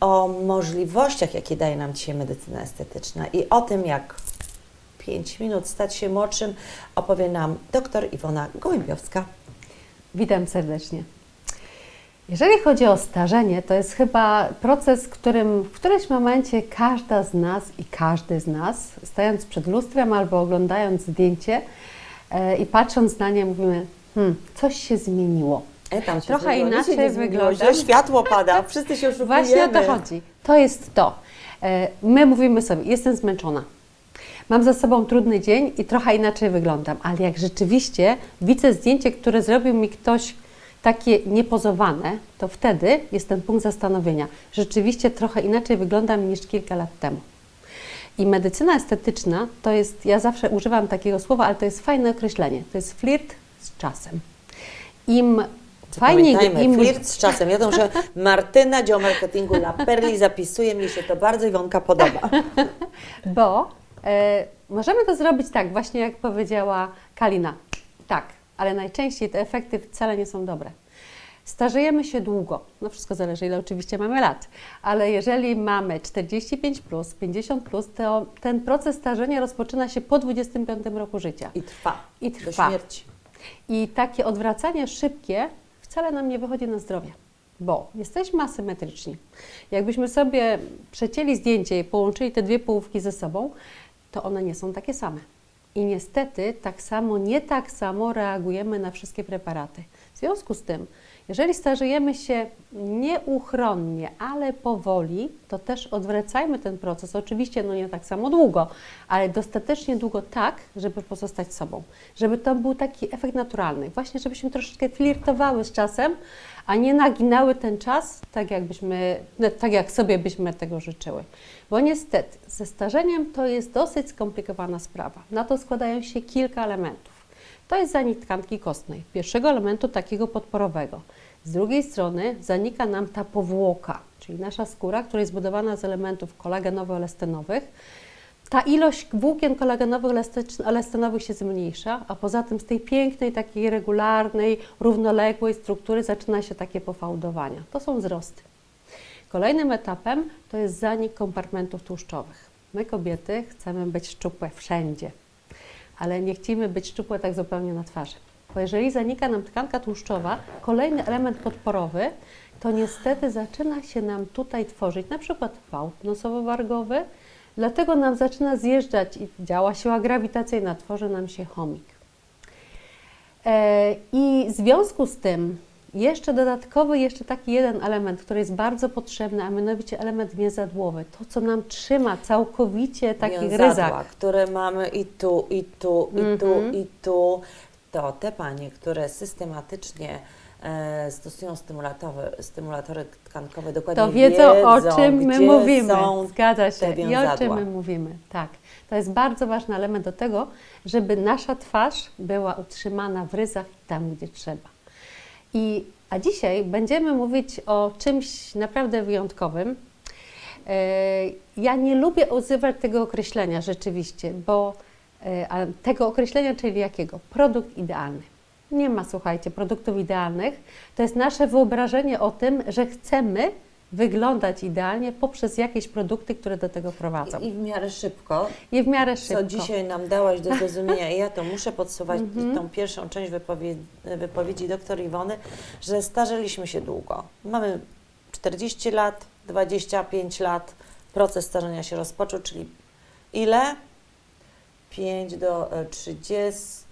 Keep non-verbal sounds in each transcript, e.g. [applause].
o możliwościach, jakie daje nam dzisiaj medycyna estetyczna i o tym, jak 5 minut stać się młodszym, opowie nam dr Iwona Gołębiowska. Witam serdecznie. Jeżeli chodzi o starzenie, to jest chyba proces, którym w którymś momencie każda z nas i każdy z nas, stając przed lustrem albo oglądając zdjęcie e, i patrząc na nie, mówimy, hmm, coś się zmieniło. E, tam się Trochę zmieniło, nic się inaczej nie zmieniło, wyglądam. źle Światło pada, wszyscy się oszukujemy. Właśnie o to chodzi. To jest to. E, My mówimy sobie, jestem zmęczona. Mam za sobą trudny dzień i trochę inaczej wyglądam, ale jak rzeczywiście widzę zdjęcie, które zrobił mi ktoś takie niepozowane, to wtedy jest ten punkt zastanowienia. Rzeczywiście trochę inaczej wyglądam niż kilka lat temu. I medycyna estetyczna to jest, ja zawsze używam takiego słowa, ale to jest fajne określenie. To jest flirt z czasem. Im fajniej, Pamiętajmy, im flirt z czasem. Ja że Martyna, dział marketingu La Perli zapisuje, mi się to bardzo Iwonka podoba. [laughs] Bo e, możemy to zrobić tak, właśnie jak powiedziała Kalina. Tak, ale najczęściej te efekty wcale nie są dobre. Starzejemy się długo. No wszystko zależy, ile oczywiście mamy lat. Ale jeżeli mamy 45, plus, 50, plus, to ten proces starzenia rozpoczyna się po 25 roku życia. I trwa. I Do trwa. śmierci. I takie odwracanie szybkie wcale nam nie wychodzi na zdrowie, bo jesteśmy asymetryczni. Jakbyśmy sobie przecięli zdjęcie i połączyli te dwie połówki ze sobą, to one nie są takie same. I niestety tak samo, nie tak samo reagujemy na wszystkie preparaty. W związku z tym, jeżeli starzejemy się nieuchronnie, ale powoli, to też odwracajmy ten proces. Oczywiście no nie tak samo długo, ale dostatecznie długo tak, żeby pozostać sobą. Żeby to był taki efekt naturalny. Właśnie, żebyśmy troszeczkę flirtowały z czasem, a nie naginały ten czas tak, jakbyśmy, no, tak jak sobie byśmy tego życzyły. Bo niestety ze starzeniem to jest dosyć skomplikowana sprawa. Na to składają się kilka elementów. To jest zanik tkanki kostnej, pierwszego elementu takiego podporowego. Z drugiej strony zanika nam ta powłoka, czyli nasza skóra, która jest zbudowana z elementów kolagenowo-elastenowych. Ta ilość włókien kolagenowo-elastenowych się zmniejsza, a poza tym z tej pięknej, takiej regularnej, równoległej struktury zaczyna się takie pofałdowania. To są wzrosty. Kolejnym etapem to jest zanik kompartmentów tłuszczowych. My kobiety chcemy być szczupłe wszędzie, ale nie chcemy być szczupłe tak zupełnie na twarzy. Bo jeżeli zanika nam tkanka tłuszczowa, kolejny element podporowy, to niestety zaczyna się nam tutaj tworzyć na przykład fałd nosowo-wargowy, dlatego nam zaczyna zjeżdżać i działa siła grawitacyjna, tworzy nam się chomik. E, I w związku z tym jeszcze dodatkowy, jeszcze taki jeden element, który jest bardzo potrzebny, a mianowicie element mięzadłowy. To, co nam trzyma całkowicie takich Wiązadła, ryzach. które mamy i tu, i tu, i tu, Mhm. i tu, to te panie, które systematycznie e, stosują stymulatory, stymulatory tkankowe, dokładnie To wiedzą, o czym my mówimy. Zgadza się. I o czym my mówimy. Tak. To jest bardzo ważny element do tego, żeby nasza twarz była utrzymana w ryzach tam, gdzie trzeba. I, a dzisiaj będziemy mówić o czymś naprawdę wyjątkowym. E, Ja nie lubię używać tego określenia rzeczywiście, bo a tego określenia, czyli jakiego? Produkt idealny. Nie ma, słuchajcie, produktów idealnych. To jest nasze wyobrażenie o tym, że chcemy wyglądać idealnie poprzez jakieś produkty, które do tego prowadzą. I w miarę szybko, I w miarę szybko. co dzisiaj nam dałaś do [laughs] zrozumienia i ja to muszę podsuwać Mhm. tą pierwszą część wypowiedzi, wypowiedzi doktor Iwony, że starzeliśmy się długo. Mamy 40 lat, 25 lat, proces starzenia się rozpoczął, czyli ile? 5 do e, 30,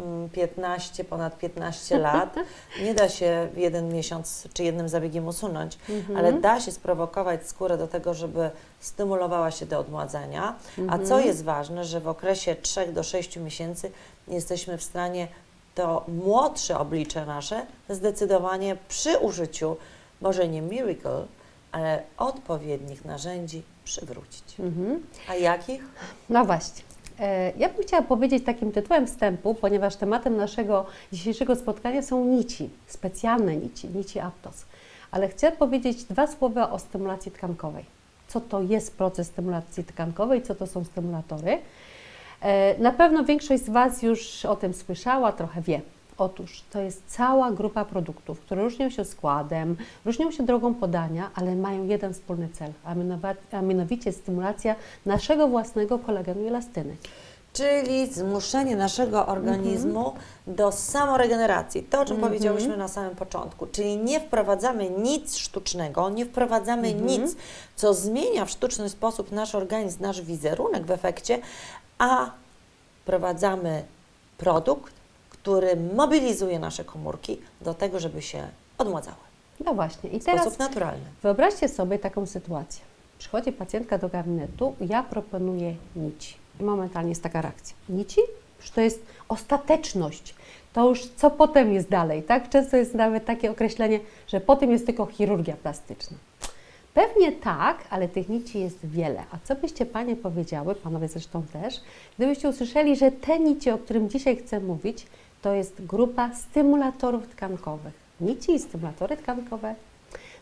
mm, 15, ponad 15 [laughs] lat. Nie da się w jeden miesiąc czy jednym zabiegiem usunąć, Mhm. ale da się sprowokować skórę do tego, żeby stymulowała się do odmładzania. A co Mhm. jest ważne, że w okresie 3 do 6 miesięcy jesteśmy w stanie to młodsze oblicze nasze zdecydowanie przy użyciu, może nie miracle, ale odpowiednich narzędzi przywrócić. Mhm. A jakich? No właśnie. E, Ja bym chciała powiedzieć takim tytułem wstępu, ponieważ tematem naszego dzisiejszego spotkania są nici, specjalne nici, nici Aptos. Ale chcę powiedzieć dwa słowa o stymulacji tkankowej. Co to jest proces stymulacji tkankowej, co to są stymulatory. E, Na pewno większość z Was już o tym słyszała, trochę wie. Otóż to jest cała grupa produktów, które różnią się składem, różnią się drogą podania, ale mają jeden wspólny cel, a mianowicie stymulacja naszego własnego kolagenu i elastyny. Czyli zmuszenie naszego organizmu do samoregeneracji. To, o czym powiedziałyśmy na samym początku. Czyli nie wprowadzamy nic sztucznego, nie wprowadzamy nic, co zmienia w sztuczny sposób nasz organizm, nasz wizerunek w efekcie, a wprowadzamy produkt, który mobilizuje nasze komórki do tego, żeby się odmładzały No właśnie, i w teraz sposób naturalny. Wyobraźcie sobie taką sytuację. Przychodzi pacjentka do gabinetu, ja proponuję nici. I momentalnie jest taka reakcja. Nici? Już to jest ostateczność. To już co potem jest dalej, tak? Często jest nawet takie określenie, że potem jest tylko chirurgia plastyczna. Pewnie tak, ale tych nici jest wiele. A co byście Panie powiedziały, Panowie zresztą też, gdybyście usłyszeli, że te nici, o którym dzisiaj chcę mówić, to jest grupa stymulatorów tkankowych. Nici i stymulatory tkankowe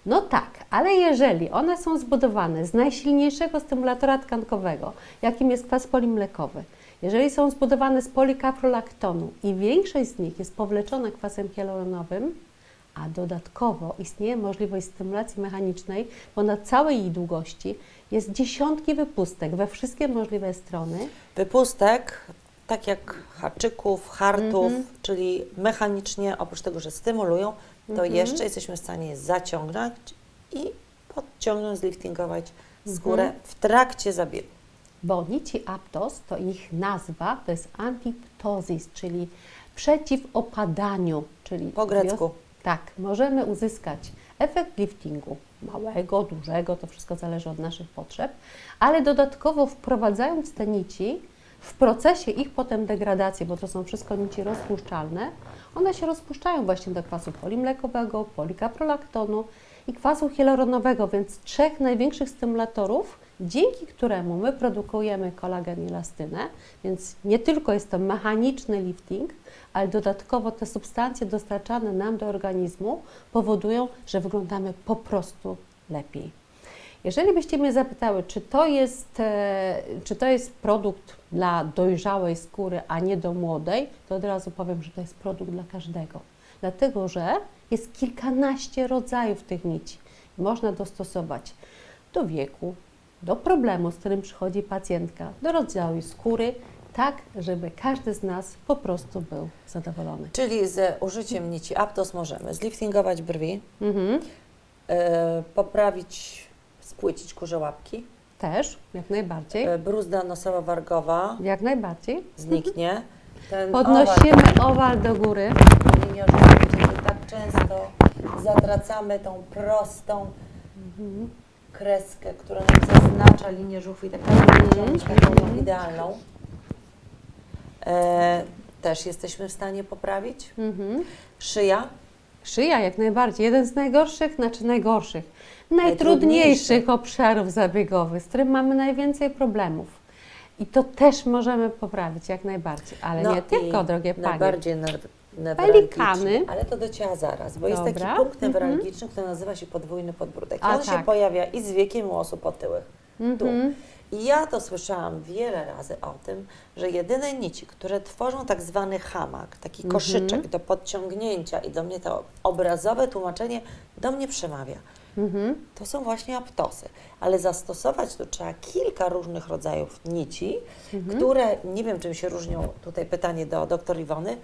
no tak, ale jeżeli one są zbudowane z najsilniejszego stymulatora tkankowego, jakim jest kwas polimlekowy, jeżeli są zbudowane z polikaprolaktonu i większość z nich jest powleczona kwasem hialuronowym, a dodatkowo istnieje możliwość stymulacji mechanicznej, bo na całej jej długości jest dziesiątki wypustek we wszystkie możliwe strony, Wypustek, tak jak haczyków, hartów, Mhm. czyli mechanicznie, oprócz tego, że stymulują, to Mhm. jeszcze jesteśmy w stanie je zaciągnąć i podciągnąć, zliftingować skórę Mhm. w trakcie zabiegu. Bo nici aptos to ich nazwa, to jest antiptosis, czyli przeciw opadaniu, czyli Po grecku. Tak, możemy uzyskać efekt liftingu, małego, dużego, to wszystko zależy od naszych potrzeb, ale dodatkowo wprowadzając te nici, w procesie ich potem degradacji, bo to są wszystko nici rozpuszczalne, one się rozpuszczają właśnie do kwasu polimlekowego, polikaprolaktonu i kwasu hialuronowego, więc trzech największych stymulatorów, dzięki któremu my produkujemy kolagen i elastynę, więc nie tylko jest to mechaniczny lifting, ale dodatkowo te substancje dostarczane nam do organizmu powodują, że wyglądamy po prostu lepiej. Jeżeli byście mnie zapytały, czy to jest, e, czy to jest produkt dla dojrzałej skóry, a nie do młodej, to od razu powiem, że to jest produkt dla każdego. Dlatego, że jest kilkanaście rodzajów tych nici. Można dostosować do wieku, do problemu, z którym przychodzi pacjentka, do rodzaju skóry, tak, żeby każdy z nas po prostu był zadowolony. Czyli z użyciem nici Aptos możemy zliftingować brwi, Mhm. e, poprawić, spłycić kurze łapki, Też, jak najbardziej. e, bruzda nosowo-wargowa Jak najbardziej. zniknie. Ten Podnosimy owal do góry. owal, kiedy tak często zatracamy tą prostą kreskę, która nam zaznacza linię żuchwy i tak naprawdę możemy mieć taką tą idealną. E, też jesteśmy w stanie poprawić. Mhm. Szyja, Szyja jak najbardziej. Jeden z najgorszych, znaczy najgorszych. Najtrudniejszych obszarów zabiegowych, z którym mamy najwięcej problemów. I to też możemy poprawić jak najbardziej, ale no nie i tylko, drogie panie. Najbardziej nerw, Pelikany. Ale to do ciała zaraz, bo jest taki punkt Mhm. newralgiczny, który nazywa się podwójny podbródek. I A, on się tak. pojawia i z wiekiem u osób otyłych. Tu. Mhm. I ja to słyszałam wiele razy o tym, że jedyne nici, które tworzą tak zwany hamak, taki Mhm. koszyczek do podciągnięcia i do mnie to obrazowe tłumaczenie do mnie przemawia. Mhm. To są właśnie aptosy, ale zastosować tu trzeba kilka różnych rodzajów nici, Mhm. które nie wiem czym się różnią, tutaj pytanie do dr Iwony,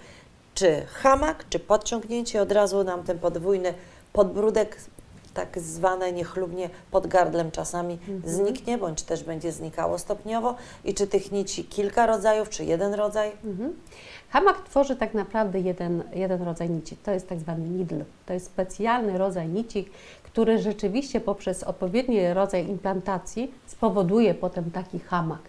czy hamak, czy podciągnięcie, od razu nam ten podwójny podbródek, tak zwane niechlubnie pod gardłem czasami zniknie, bądź też będzie znikało stopniowo i czy tych nici kilka rodzajów, czy jeden rodzaj? Mhm. Hamak tworzy tak naprawdę jeden, jeden rodzaj nici. To jest tak zwany needle. To jest specjalny rodzaj nici, który rzeczywiście poprzez odpowiedni rodzaj implantacji spowoduje potem taki hamak.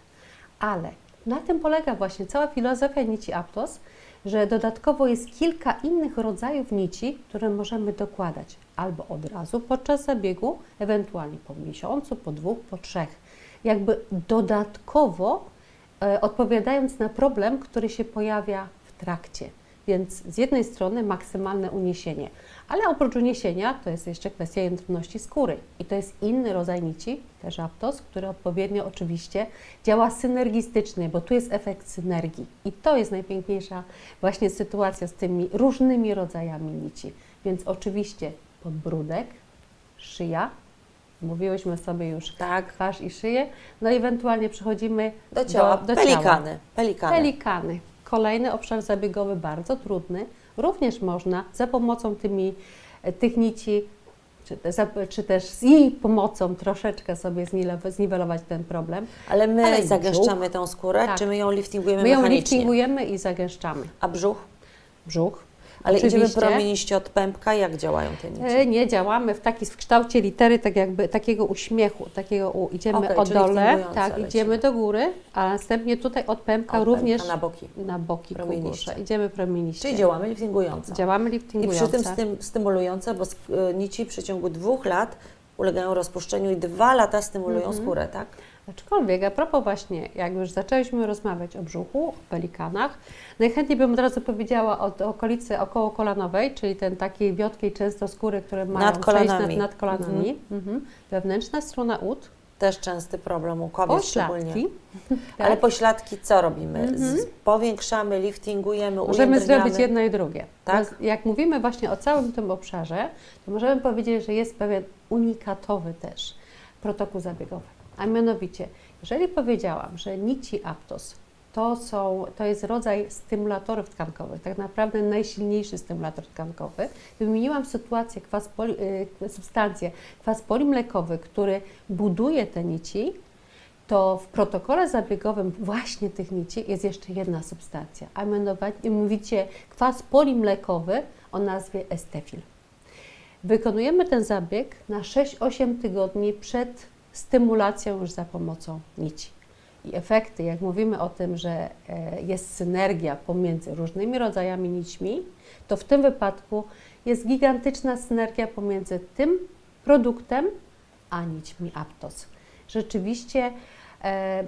Ale na tym polega właśnie cała filozofia nici Aptos, że dodatkowo jest kilka innych rodzajów nici, które możemy dokładać albo od razu podczas zabiegu, ewentualnie po miesiącu, po dwóch, po trzech. Jakby dodatkowo e, odpowiadając na problem, który się pojawia w trakcie. Więc z jednej strony maksymalne uniesienie, ale oprócz uniesienia to jest jeszcze kwestia jędrności skóry i to jest inny rodzaj nici, też aptos, który odpowiednio oczywiście działa synergistycznie, bo tu jest efekt synergii i to jest najpiękniejsza właśnie sytuacja z tymi różnymi rodzajami nici. Więc oczywiście podbródek, szyja, mówiłyśmy sobie już Tak. twarz i szyję, no i ewentualnie przechodzimy Do ciała. Do, do pelikany. Ciała. Pelikany. Pelikany. Kolejny obszar zabiegowy, bardzo trudny. Również można za pomocą tymi, e, tych nici, czy, za, czy też z jej pomocą troszeczkę sobie zniwe- zniwelować ten problem. Ale my Ale zagęszczamy tą skórę, Tak. czy my ją liftingujemy My ją mechanicznie? liftingujemy i zagęszczamy. A brzuch? Brzuch. Ale idziemy Oczywiście. promieniście od pępka, jak działają te nici? E, Nie działamy w taki w kształcie litery, tak jakby takiego uśmiechu, takiego u, idziemy Okej, od dole, tak, lecimy. idziemy do góry, a następnie tutaj od pępka Od również pępka na boki. na boki Promieniście. Idziemy promieniście. Czyli działamy liftingująco. Działamy I liftingująco. przy tym stym, stymulujące, bo y, nici w przeciągu dwóch lat ulegają rozpuszczeniu i dwa lata stymulują Mhm. skórę, tak? Aczkolwiek, a propos właśnie, jak już zaczęliśmy rozmawiać o brzuchu, o pelikanach, najchętniej bym od razu powiedziała o okolicy okołokolanowej, czyli ten takiej wiotkiej często skóry, które mają Nad kolanami. Nad, nad kolanami. Mhm. Wewnętrzna strona ud, Też częsty problem u kobiet szczególnie. pośladki. [laughs] Ale tak? pośladki co robimy? Z, powiększamy, liftingujemy, Możemy zrobić jedno i drugie. Tak? Jak mówimy właśnie o całym tym obszarze, to możemy powiedzieć, że jest pewien unikatowy też protokół zabiegowy. A mianowicie, jeżeli powiedziałam, że nici aptos to, są, to jest rodzaj stymulatorów tkankowych, tak naprawdę najsilniejszy stymulator tkankowy, wymieniłam sytuację, kwas poli, y, substancję, kwas polimlekowy, który buduje te nici, to w protokole zabiegowym właśnie tych nici jest jeszcze jedna substancja, a mianowicie kwas polimlekowy o nazwie estefil. Wykonujemy ten zabieg na 6-8 tygodni przed stymulacją już za pomocą nici. I efekty, jak mówimy o tym, że e, jest synergia pomiędzy różnymi rodzajami nićmi, to w tym wypadku jest gigantyczna synergia pomiędzy tym produktem a nićmi Aptos. Rzeczywiście,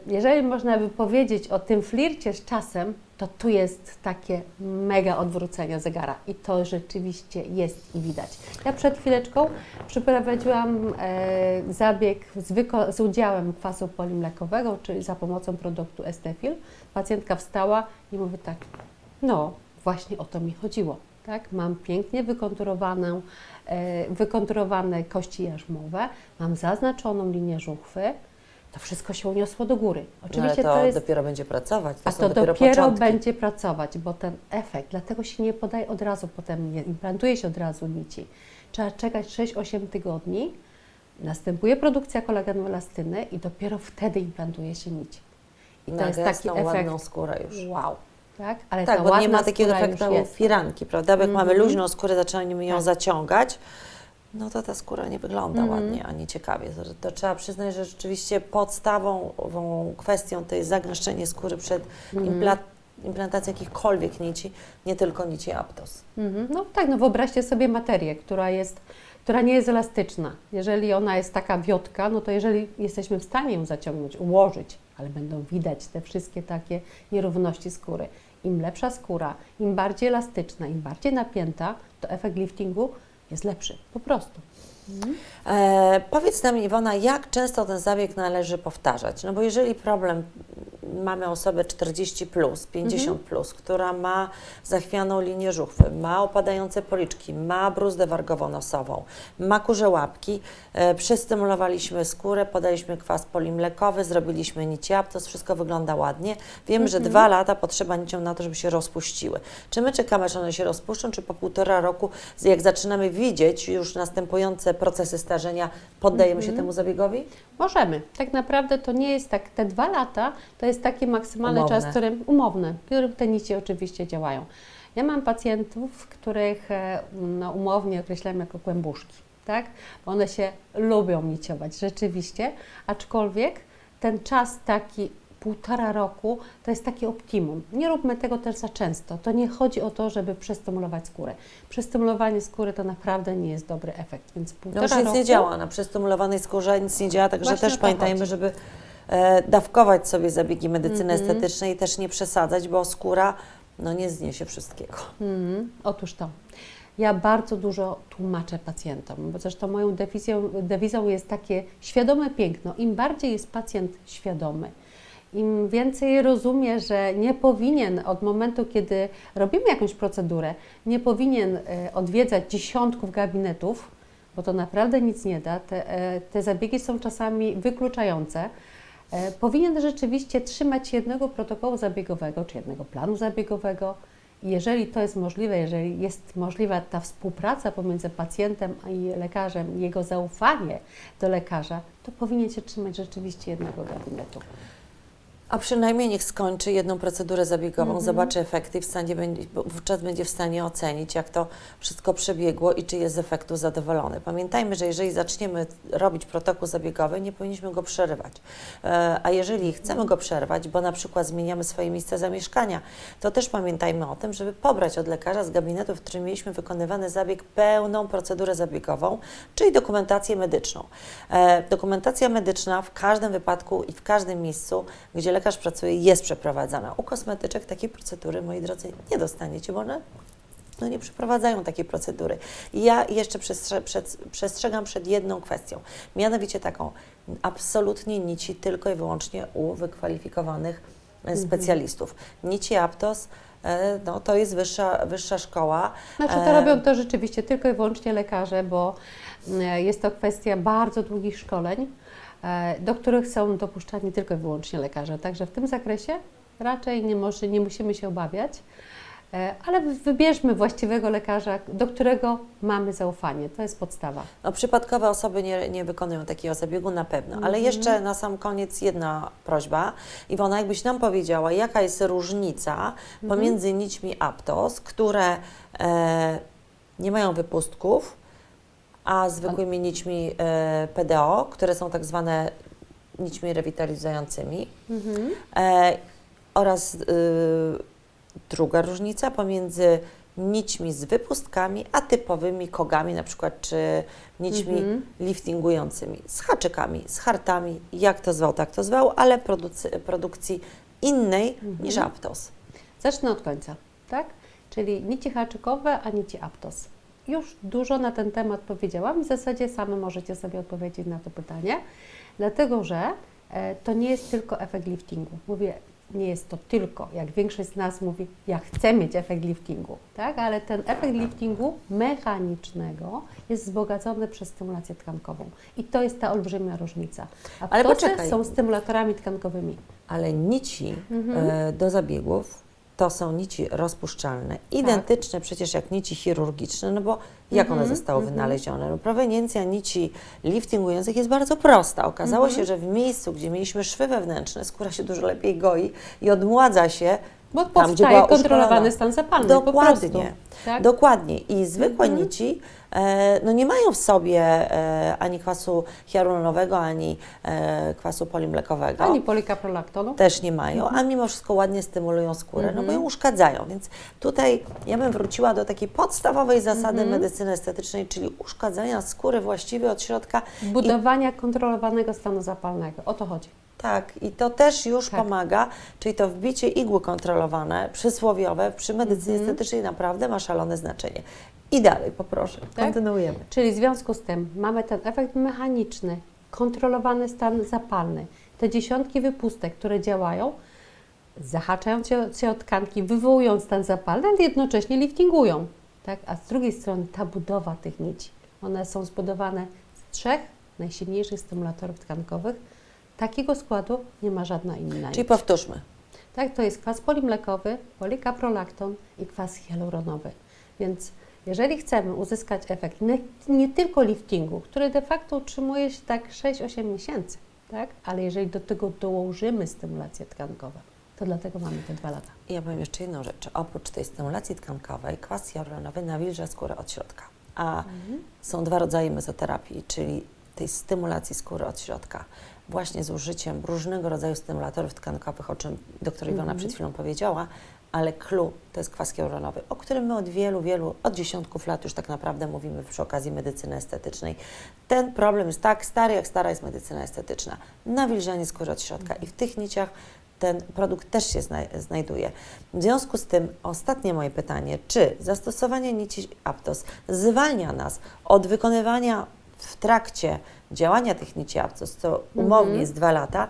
jeżeli można by powiedzieć o tym flircie z czasem, to tu jest takie mega odwrócenie zegara i to rzeczywiście jest i widać. Ja przed chwileczką przeprowadziłam e, zabieg z, z udziałem kwasu polimlekowego, czyli za pomocą produktu Estefil. Pacjentka wstała i mówi tak, no właśnie o to mi chodziło. Tak? Mam pięknie wykonturowaną, e, wykonturowane kości jarzmowe, mam zaznaczoną linię żuchwy, to wszystko się uniosło do góry. No, ale Oczywiście to, to jest dopiero będzie pracować. To a to dopiero, dopiero, będzie pracować, bo ten efekt, dlatego się nie podaje od razu, potem nie implantuje się od razu nici. Trzeba czekać 6-8 tygodni, następuje produkcja kolagenu elastyny i dopiero wtedy implantuje się nici. I to Na jest taki efekt, ładną skórę już. wow, tak? Ale Tak, ta bo nie ma takiego efektu firanki, prawda? Bo jak mamy Mhm. luźną skórę, zaczynamy ją Tak. zaciągać, no to ta skóra nie wygląda Mhm. ładnie ani ciekawie. To, to trzeba przyznać, że rzeczywiście podstawą ową kwestią to jest zagęszczenie skóry przed Mhm. impla- implantacją jakichkolwiek nici, nie tylko nici aptos. Mhm. No tak, no wyobraźcie sobie materię, która jest, która nie jest elastyczna. Jeżeli ona jest taka wiotka, no to jeżeli jesteśmy w stanie ją zaciągnąć, ułożyć, ale będą widać te wszystkie takie nierówności skóry. Im lepsza skóra, im bardziej elastyczna, im bardziej napięta, to efekt liftingu jest lepszy, po prostu. E, powiedz nam Iwona, jak często ten zabieg należy powtarzać? No bo jeżeli problem, mamy osobę 40 plus, 50 plus, która ma zachwianą linię żuchwy, ma opadające policzki, ma bruzdę wargowo-nosową, ma kurze łapki, e, przestymulowaliśmy skórę, podaliśmy kwas polimlekowy, zrobiliśmy nici aptos, wszystko wygląda ładnie. Wiemy, że dwa lata potrzeba niciom na to, żeby się rozpuściły. Czy my czekamy, aż one się rozpuszczą, czy po półtora roku, jak zaczynamy widzieć już następujące procesy starzenia, poddajemy się temu zabiegowi? Możemy. Tak naprawdę to nie jest tak, te dwa lata to jest taki maksymalny czas, w którym umowny, w którym te nici oczywiście działają. Ja mam pacjentów, których e, no, umownie określam jako kłębuszki, tak? Bo one się lubią niciować, rzeczywiście, aczkolwiek ten czas taki półtora roku to jest taki optimum. Nie róbmy tego też za często. To nie chodzi o to, żeby przestymulować skórę. Przestymulowanie skóry to naprawdę nie jest dobry efekt, więc No półtora już nic roku... nie działa, na przestymulowanej skórze nic nie działa, także też pamiętajmy, chodzi. żeby dawkować sobie zabiegi medycyny Mhm. estetycznej i też nie przesadzać, bo skóra no nie zniesie wszystkiego. Mhm. Otóż to. Ja bardzo dużo tłumaczę pacjentom, bo zresztą moją dewizją, dewizą jest takie świadome piękno. Im bardziej jest pacjent świadomy, im więcej rozumie, że nie powinien od momentu, kiedy robimy jakąś procedurę, nie powinien e, odwiedzać dziesiątków gabinetów, bo to naprawdę nic nie da. Te, e, te zabiegi są czasami wykluczające. E, Powinien rzeczywiście trzymać się jednego protokołu zabiegowego czy jednego planu zabiegowego. Jeżeli to jest możliwe, jeżeli jest możliwa ta współpraca pomiędzy pacjentem i lekarzem, jego zaufanie do lekarza, to powinien się trzymać rzeczywiście jednego gabinetu. A przynajmniej niech skończy jedną procedurę zabiegową, zobaczy efekty i w stanie będzie, wówczas będzie w stanie ocenić, jak to wszystko przebiegło i czy jest z efektu zadowolony. Pamiętajmy, że jeżeli zaczniemy robić protokół zabiegowy, nie powinniśmy go przerywać. E, A jeżeli chcemy go przerwać, bo na przykład zmieniamy swoje miejsce zamieszkania, to też pamiętajmy o tym, żeby pobrać od lekarza z gabinetu, w którym mieliśmy wykonywany zabieg, pełną procedurę zabiegową, czyli dokumentację medyczną. E, Dokumentacja medyczna w każdym wypadku i w każdym miejscu, gdzie lekarz pracuje, jest przeprowadzana. U kosmetyczek takiej procedury, moi drodzy, nie dostaniecie, bo one no nie przeprowadzają takiej procedury. I ja jeszcze przestrze przed, przestrzegam przed jedną kwestią, mianowicie taką, absolutnie nici tylko i wyłącznie u wykwalifikowanych e, specjalistów. Nici Aptos, e, no to jest wyższa, wyższa szkoła. Znaczy to E, robią to rzeczywiście tylko i wyłącznie lekarze, bo jest to kwestia bardzo długich szkoleń, do których są dopuszczani tylko i wyłącznie lekarze. Także w tym zakresie raczej nie, może, nie musimy się obawiać, e, ale wybierzmy właściwego lekarza, do którego mamy zaufanie. To jest podstawa. No, przypadkowe osoby nie, nie wykonują takiego zabiegu na pewno, ale jeszcze na sam koniec jedna prośba. Iwona, jakbyś nam powiedziała, jaka jest różnica pomiędzy nićmi Aptos, które e, nie mają wypustków, a zwykłymi nićmi e, PDO, które są tak zwane nićmi rewitalizującymi. E, oraz y, druga różnica pomiędzy nićmi z wypustkami, a typowymi kogami, na przykład, czy nićmi liftingującymi, z haczykami, z hartami, jak to zwał, tak to zwał, ale producy, produkcji innej niż Aptos. Zacznę od końca, tak? Czyli nici haczykowe, a nici aptos. Już dużo na ten temat powiedziałam i w zasadzie same możecie sobie odpowiedzieć na to pytanie, dlatego że e, to nie jest tylko efekt liftingu. Mówię, nie jest to tylko, jak większość z nas mówi, ja chcę mieć efekt liftingu, tak? Ale ten efekt liftingu mechanicznego jest wzbogacony przez stymulację tkankową. I to jest ta olbrzymia różnica. Ale Aptosy poczekaj. są stymulatorami tkankowymi. Ale nici Mhm. e, do zabiegów to są nici rozpuszczalne, Tak. identyczne przecież jak nici chirurgiczne, no bo jak Mhm, one zostały wynalezione? No, proweniencja nici liftingujących jest bardzo prosta. Okazało Mhm. się, że w miejscu, gdzie mieliśmy szwy wewnętrzne, skóra się dużo lepiej goi i odmładza się Bo tam, gdzie powstaje była kontrolowany stan zapalny Dokładnie. Tak? Dokładnie. I zwykłe Mhm. nici e, no nie mają w sobie e, ani kwasu hialuronowego, ani e, kwasu polimlekowego. Ani polikaprolaktonu. Też nie mają, Mhm. a mimo wszystko ładnie stymulują skórę, no bo ją uszkadzają. Więc tutaj ja bym wróciła do takiej podstawowej zasady Mhm. medycyny estetycznej, czyli uszkadzania skóry właściwie od środka. Budowania kontrolowanego stanu zapalnego. O to chodzi. Tak, i to też już Tak. pomaga, czyli to wbicie igły kontrolowane, przysłowiowe, przy medycynie Mhm. estetycznej naprawdę ma szalone znaczenie. I dalej, poproszę, Tak? kontynuujemy. Czyli w związku z tym mamy ten efekt mechaniczny, kontrolowany stan zapalny. Te dziesiątki wypustek, które działają, zahaczają się, o tkanki, wywołują stan zapalny, ale jednocześnie liftingują. Tak? A z drugiej strony ta budowa tych nici, one są zbudowane z trzech najsilniejszych stymulatorów tkankowych. Takiego składu nie ma żadna inna Czyli powtórzmy. Tak, to jest kwas polimlekowy, polikaprolakton i kwas hialuronowy. Więc jeżeli chcemy uzyskać efekt nie, nie tylko liftingu, który de facto utrzymuje się tak 6-8 miesięcy, tak? ale jeżeli do tego dołożymy stymulacje tkankowe, to dlatego mamy te dwa lata. Ja powiem jeszcze jedną rzecz. Oprócz tej stymulacji tkankowej, kwas hialuronowy nawilża skórę od środka. A są dwa rodzaje mezoterapii, czyli tej stymulacji skóry od środka, właśnie z użyciem różnego rodzaju stymulatorów tkankowych, o czym doktor Iwona przed chwilą powiedziała, ale clue to jest kwas hialuronowy, o którym my od wielu, wielu, od dziesiątków lat już tak naprawdę mówimy przy okazji medycyny estetycznej. Ten problem jest tak stary, jak stara jest medycyna estetyczna. Nawilżanie skóry od środka i w tych niciach ten produkt też się zna znajduje. W związku z tym ostatnie moje pytanie, czy zastosowanie nici Aptos zwalnia nas od wykonywania w trakcie działania tych nici Aptos, co umownie Mhm. jest dwa lata,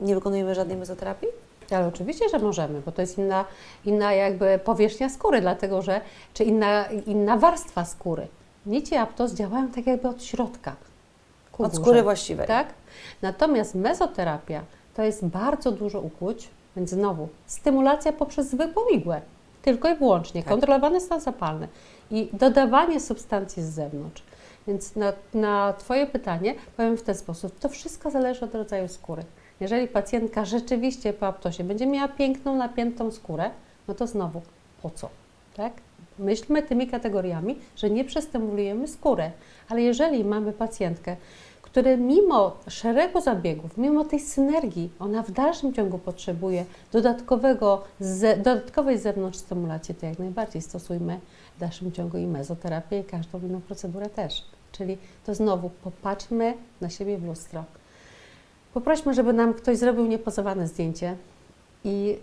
nie wykonujemy żadnej mezoterapii? Ale oczywiście, że możemy, bo to jest inna, inna jakby powierzchnia skóry, dlatego że, czy inna, inna warstwa skóry. Nici aptos działają tak jakby od środka. ku Od górze, skóry właściwej. Tak? Natomiast mezoterapia to jest bardzo dużo ukłuć, więc znowu stymulacja poprzez zwykłą igłę, tylko i wyłącznie, Tak. kontrolowany stan zapalny i dodawanie substancji z zewnątrz. Więc na, na Twoje pytanie powiem w ten sposób, to wszystko zależy od rodzaju skóry. Jeżeli pacjentka rzeczywiście po aptosie będzie miała piękną, napiętą skórę, no to znowu po co? Tak? Myślmy tymi kategoriami, że nie przestymulujemy skórę, ale jeżeli mamy pacjentkę, która mimo szeregu zabiegów, mimo tej synergii, ona w dalszym ciągu potrzebuje dodatkowego, ze, dodatkowej z zewnątrz stymulacji, to jak najbardziej stosujmy w dalszym ciągu i mezoterapię i każdą inną procedurę też. Czyli to znowu popatrzmy na siebie w lustro. Poprośmy, żeby nam ktoś zrobił niepozowane zdjęcie i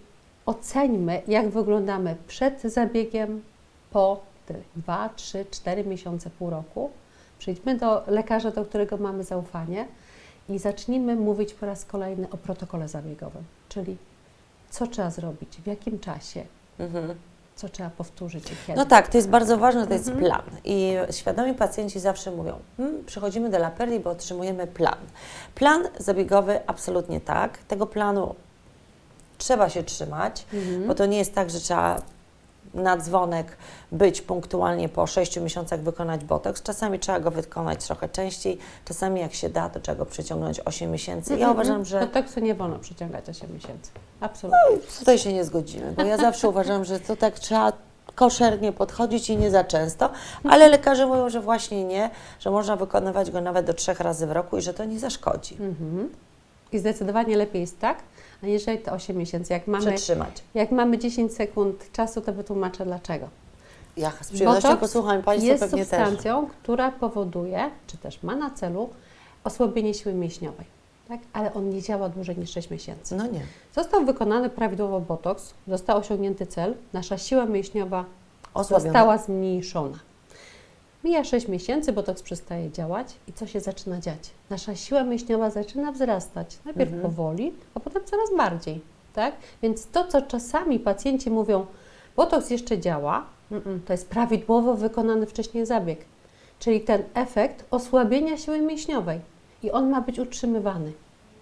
oceńmy, jak wyglądamy przed zabiegiem, po 2, 3, 4 miesiące, pół roku. Przyjdźmy do lekarza, do którego mamy zaufanie i zacznijmy mówić po raz kolejny o protokole zabiegowym, czyli co trzeba zrobić, w jakim czasie, Mhm. Co trzeba powtórzyć i kiedy. No tak, to jest bardzo ważne, to jest Mhm. plan. I świadomi pacjenci zawsze mówią, hmm, przychodzimy do laperii, bo otrzymujemy plan. Plan zabiegowy absolutnie tak. Tego planu trzeba się trzymać, Mhm. bo to nie jest tak, że trzeba na dzwonek być punktualnie po 6 miesiącach wykonać botoks. Czasami trzeba go wykonać trochę częściej, czasami jak się da, to trzeba go przeciągnąć 8 miesięcy. Ja uważam, że Botoksu nie wolno przyciągać 8 miesięcy. Absolutnie. Tutaj się nie zgodzimy, bo ja zawsze uważam, że to tak trzeba koszernie podchodzić i nie za często, ale lekarze mówią, że właśnie nie, że można wykonywać go nawet do trzech razy w roku i że to nie zaszkodzi. Mhm. I zdecydowanie lepiej jest tak, aniżeli te 8 miesięcy. Jak mamy, Przetrzymać. jak mamy 10 sekund czasu, to wytłumaczę dlaczego. Ja z przyjemnością posłucham Państwo jest pewnie też. substancją, która powoduje, czy też ma na celu osłabienie siły mięśniowej. Tak? Ale on nie działa dłużej niż 6 miesięcy. No nie. Został wykonany prawidłowo botoks, został osiągnięty cel, nasza siła mięśniowa Osłabiona. została zmniejszona. Mija 6 miesięcy, botoks przestaje działać i co się zaczyna dziać? Nasza siła mięśniowa zaczyna wzrastać. Najpierw Mhm. powoli, a potem coraz bardziej. Tak? Więc to, co czasami pacjenci mówią, botoks jeszcze działa, to jest prawidłowo wykonany wcześniej zabieg. Czyli ten efekt osłabienia siły mięśniowej. I on ma być utrzymywany.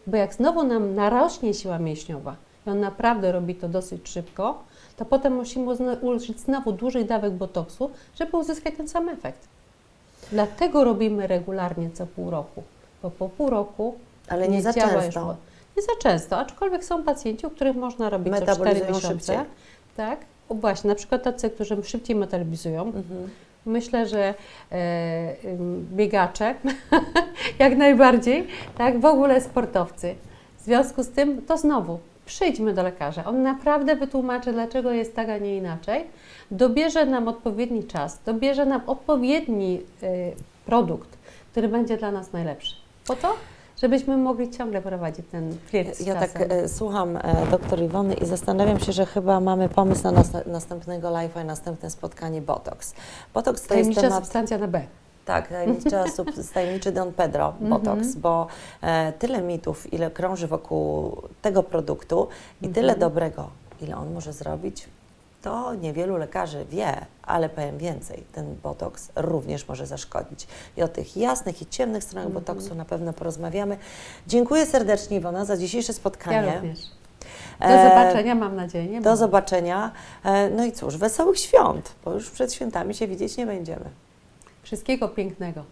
Bo jak znowu nam narośnie siła mięśniowa i on naprawdę robi to dosyć szybko, to potem musimy użyć znowu dużych dawek botoksu, żeby uzyskać ten sam efekt. Dlatego robimy regularnie co pół roku, bo po pół roku Ale nie za działa często. Już, nie za często, aczkolwiek są ppacjenci, u których można robić co 4 Metabolizują miesiące. szybciej. Tak, o właśnie, na przykład tacy, którzy szybciej metabolizują, Mhm. Myślę, że e, biegacze [laughs] jak najbardziej, tak, w ogóle sportowcy. W związku z tym to znowu przyjdźmy do lekarza. On naprawdę wytłumaczy, dlaczego jest tak, a nie inaczej. Dobierze nam odpowiedni czas, dobierze nam odpowiedni y, produkt, który będzie dla nas najlepszy. Po to, żebyśmy mogli ciągle prowadzić ten flirt Ja tak e, słucham e, doktor Iwony i zastanawiam się, że chyba mamy pomysł na nas, następnego live'a i następne spotkanie Botox. Botox to jest Tajemnicza temat... substancja na B. Tak, tajemnicza, [laughs] sub- tajemniczy Don Pedro Botox, bo e, tyle mitów, ile krąży wokół tego produktu i tyle dobrego, ile on może zrobić, to niewielu lekarzy wie, ale powiem więcej, ten Botox również może zaszkodzić. I o tych jasnych i ciemnych stronach Botoksu na pewno porozmawiamy. Dziękuję serdecznie Iwona za dzisiejsze spotkanie. Ja również. Do E, zobaczenia, mam nadzieję. Nie Do zobaczenia. E, no i cóż, wesołych świąt, bo już przed świętami się widzieć nie będziemy. Wszystkiego pięknego.